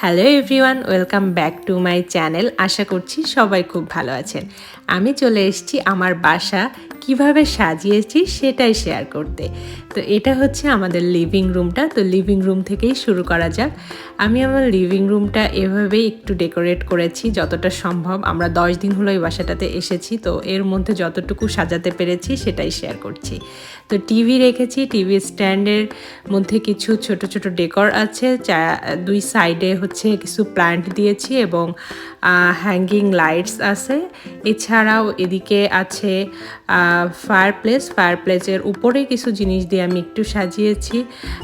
Hello everyone welcome back to my channel আশা করছি সবাই খুব ভালো আছেন। আমি চলে এসেছি আমার বাসা। কীভাবে সাজিয়েছি সেটাই শেয়ার করতে। তো এটা হচ্ছে আমাদের লিভিং রুমটা তো লিভিং রুম থেকেই শুরু করা যাক। আমি আমার লিভিং রুমটা এভাবেই একটু ডেকোরেট করেছি, যতটা সম্ভব। আমরা দশ দিন হলো এই বাসাটাতে এসেছি, তো এর মধ্যে যতটুকু সাজাতে পেরেছি সেটাই শেয়ার করছি। তো টিভি রেখেছি টিভি স্ট্যান্ডের মধ্যে কিছু ছোট ছোট ডেকর আছে চা দুই সাইডে হচ্ছে কিছু প্ল্যান্ট দিয়েছি এবং হ্যাঙ্গিং লাইটস আছে। এছাড়াও এদিকে আছে ফায়ার প্লেস ফায়ার প্লেসের উপরে কিছু জিনিস দিয়ে আমি একটু সাজিয়েছি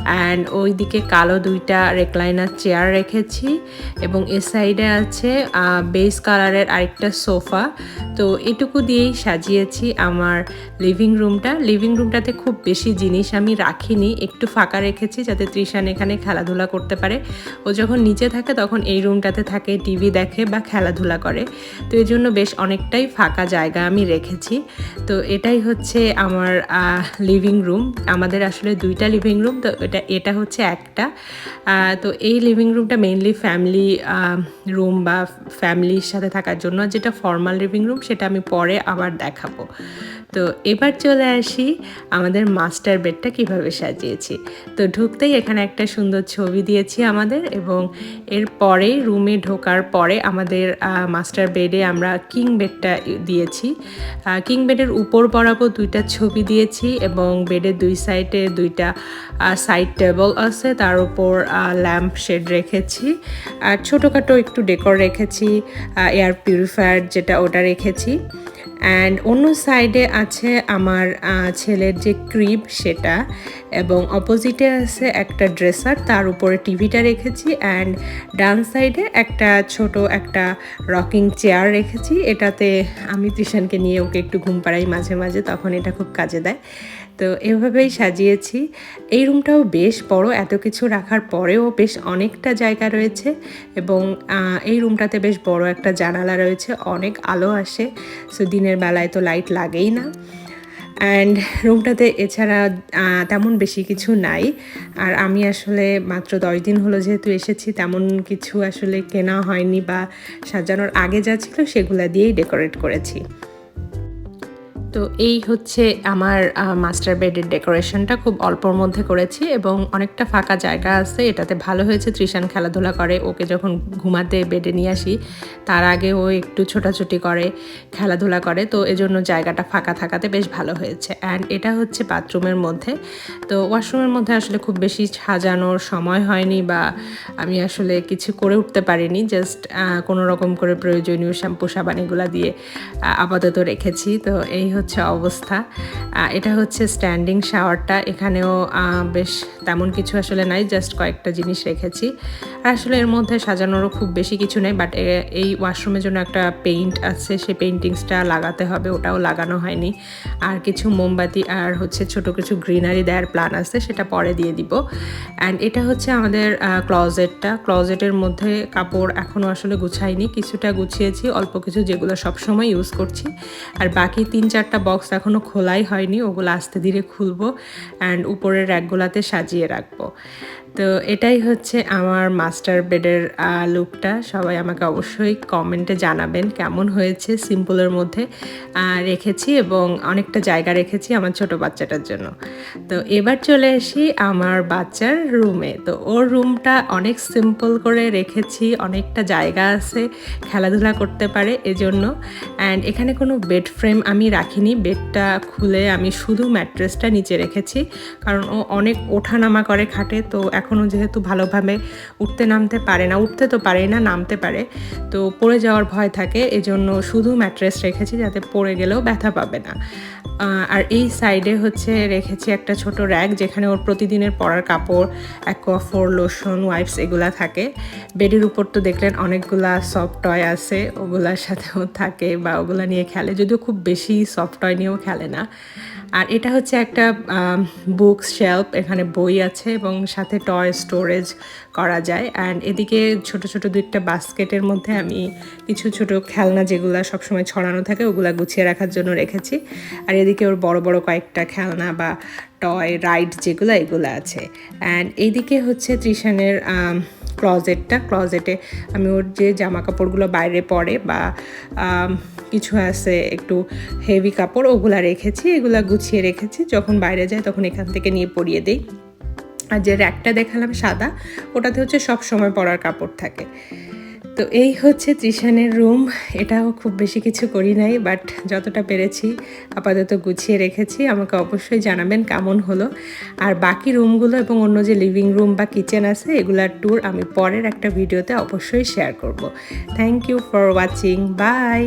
অ্যান্ড ওইদিকে কালো দুইটা রেকলাইনার চেয়ার রেখেছি এবং এ সাইডে আছে বেস কালারের আরেকটা সোফা তো এটুকু দিয়েই সাজিয়েছি আমার লিভিং রুমটা লিভিং রুমটাতে খুব বেশি জিনিস আমি রাখিনি, একটু ফাঁকা রেখেছি যাতে ত্রিশান এখানে খেলাধুলা করতে পারে। ও যখন নিচে থাকে তখন এই রুমটাতে থাকে টিভি দেখে বা খেলাধুলা করে। তো এই জন্য বেশ অনেকটাই ফাঁকা জায়গা আমি রেখেছি। তো এটাই হচ্ছে আমার লিভিং রুম আমাদের আসলে দুইটা লিভিং রুম তো এটা এটা হচ্ছে একটা। তো এই লিভিং রুমটা মেইনলি ফ্যামিলি রুম বা ফ্যামিলির সাথে থাকার জন্য, যেটা ফর্মাল লিভিং রুম সেটা আমি পরে আবার দেখাবো। তো এবার চলে আসি আমাদের মাস্টার বেডটা কীভাবে সাজিয়েছি। তো ঢুকতেই এখানে একটা সুন্দর ছবি দিয়েছি আমাদের এবং এর পরে রুমে ঢোকার পরে আমাদের মাস্টার বেডে আমরা কিং বেডটা দিয়েছি। কিং বেডের উপর বরাবর দুইটা ছবি দিয়েছি এবং বেডের দুই সাইডে দুইটা সাইড টেবল আছে, তার উপর ল্যাম্প শেড রেখেছি। আর ছোটোখাটো একটু ডেকর রেখেছি এয়ার পিউরিফায়ার যেটা ওটা রেখেছি। অ্যান্ড অন্য সাইডে আছে আমার ছেলের যে ক্রিপ সেটা এবং অপোজিটে আছে একটা ড্রেসার তার উপরে টিভিটা রেখেছি অ্যান্ড ডান সাইডে একটা ছোট একটা রকিং চেয়ার রেখেছি। এটাতে আমি তৃষানকে নিয়ে ওকে একটু ঘুম পাড়াই মাঝে মাঝে, তখন এটা খুব কাজে দেয়। তো এভাবেই সাজিয়েছি। এই রুমটাও বেশ বড়, এত কিছু রাখার পরেও বেশ অনেকটা জায়গা রয়েছে এবং এই রুমটাতে বেশ বড় একটা জানালা রয়েছে, অনেক আলো আসে, সো দিনের বেলায় তো লাইট লাগেই না। অ্যান্ড রুমটাতে এছাড়া তেমন বেশি কিছু নাই। আর আমি আসলে মাত্র দশ দিন হলো যেহেতু এসেছি, তেমন কিছু আসলে কেনা হয়নি বা সাজানোর আগে যা ছিল সেগুলো দিয়েই ডেকোরেট করেছি। তো এই হচ্ছে আমার মাস্টার বেডের ডেকোরেশনটা খুব অল্পর মধ্যে করেছি এবং অনেকটা ফাঁকা জায়গা আছে। এটাতে ভালো হয়েছে, ত্রিশান খেলাধুলা করে। ওকে যখন ঘুমাতে বেডে নিয়ে আসি, তার আগে ও একটু ছোটাছুটি করে, খেলাধুলা করে। তো এজন্য জায়গাটা ফাঁকা থাকাতে বেশ ভালো হয়েছে। অ্যান্ড এটা হচ্ছে বাথরুমের মধ্যে। তো ওয়াশরুমের মধ্যে আসলে খুব বেশি সাজানোর সময় হয়নি বা আমি আসলে কিছু করে উঠতে পারিনি। জাস্ট কোনো রকম করে প্রয়োজনীয় শ্যাম্পু সাবান দিয়ে আপাতত রেখেছি। তো এই হচ্ছে হচ্ছে অবস্থা। এটা হচ্ছে স্ট্যান্ডিং শাওয়ারটা এখানেও বেশ তেমন কিছু আসলে নাই জাস্ট কয়েকটা জিনিস রেখেছি। আর আসলে এর মধ্যে সাজানোরও খুব বেশি কিছু নেই বাট এই ওয়াশরুমের জন্য একটা পেইন্ট আছে সেই পেইন্টিংসটা লাগাতে হবে, ওটাও লাগানো হয়নি। আর কিছু মোমবাতি আর হচ্ছে ছোট কিছু গ্রিনারি দেওয়ার প্ল্যান আছে, সেটা পরে দিয়ে দিব। অ্যান্ড এটা হচ্ছে আমাদের ক্লজেটটা ক্লজেটের মধ্যে কাপড় এখনও আসলে গুছাইনি, কিছুটা গুছিয়েছি, অল্প কিছু যেগুলো সবসময় ইউজ করছি। আর বাকি তিন চারটা একটা বক্স এখনও খোলাই হয়নি, ওগুলো আস্তে ধীরে খুলবো অ্যান্ড উপরের র্যাকগুলাতে সাজিয়ে রাখব। তো এটাই হচ্ছে আমার মাস্টার বেডের লুকটা সবাই আমাকে অবশ্যই কমেন্টে জানাবেন কেমন হয়েছে সিম্পলের মধ্যে রেখেছি এবং অনেকটা জায়গা রেখেছি আমার ছোট বাচ্চাটার জন্য। তো এবার চলে আসি আমার বাচ্চার রুমে তো ওর রুমটা অনেক সিম্পল করে রেখেছি, অনেকটা জায়গা আছে, খেলাধুলা করতে পারে এজন্য। অ্যান্ড এখানে কোনো বেড ফ্রেম আমি রাখিনি। বেডটা খুলে আমি শুধু ম্যাট্রেসটা নিচে রেখেছি, কারণ ও অনেক ওঠানামা করে খাটে, তো এখনও যেহেতু ভালোভাবে উঠতে নামতে পারে না, উঠতে তো পারে না, নামতে পারে, তো পড়ে যাওয়ার ভয় থাকে, এজন্য শুধু ম্যাট্রেস রেখেছি যাতে পড়ে গেলেও ব্যথা পাবে না। আর এই সাইডে হচ্ছে রেখেছি একটা ছোট র্যাক, যেখানে ওর প্রতিদিনের পরার কাপড়, অ্যাকোয়াফোর, লোশন, ওয়াইপস এগুলা থাকে। বেডের উপর তো দেখলেন অনেকগুলা সফট টয় আছে, ওগুলার সাথেও থাকে বা ওগুলা নিয়ে খেলে, যদিও খুব বেশি সফট টয় নিয়েও খেলে না। আর এটা হচ্ছে একটা বুকস শেল্ফ এখানে বই আছে এবং সাথে টয় স্টোরেজ করা যায়। অ্যান্ড এদিকে ছোট ছোট দুইটা বাস্কেটের মধ্যে আমি কিছু ছোট খেলনা যেগুলো সবসময় ছড়ানো থাকে, ওগুলো গুছিয়ে রাখার জন্য রেখেছি। আর এদিকে ওর বড় বড় কয়েকটা খেলনা বা টয় রাইড যেগুলো, এগুলো আছে। অ্যান্ড এইদিকে হচ্ছে ত্রিশানের ক্লজেটটা, ক্লজেটে আমি ওর যে জামা কাপড়গুলো বাইরে পরে বা কিছু আছে একটু হেভি কাপড়, ওগুলো রেখেছি, এগুলো গুছিয়ে রেখেছি। যখন বাইরে যায় তখন এখান থেকে নিয়ে পরিয়ে দিই। আর যে র্যাকটা দেখালাম সাদা, ওটাতে হচ্ছে সব সময় পরার কাপড় থাকে। তো এই হচ্ছে ত্রিশানের রুম। এটাও খুব বেশি কিছু করি নাই, বাট যতটা পেরেছি আপাতত গুছিয়ে রেখেছি। আমাকে অবশ্যই জানাবেন কেমন হলো। আর বাকি রুমগুলো এবং অন্য যে লিভিং রুম বা কিচেন আছে, এগুলার ট্যুর আমি পরের একটা ভিডিওতে অবশ্যই শেয়ার করব। Thank you for watching bye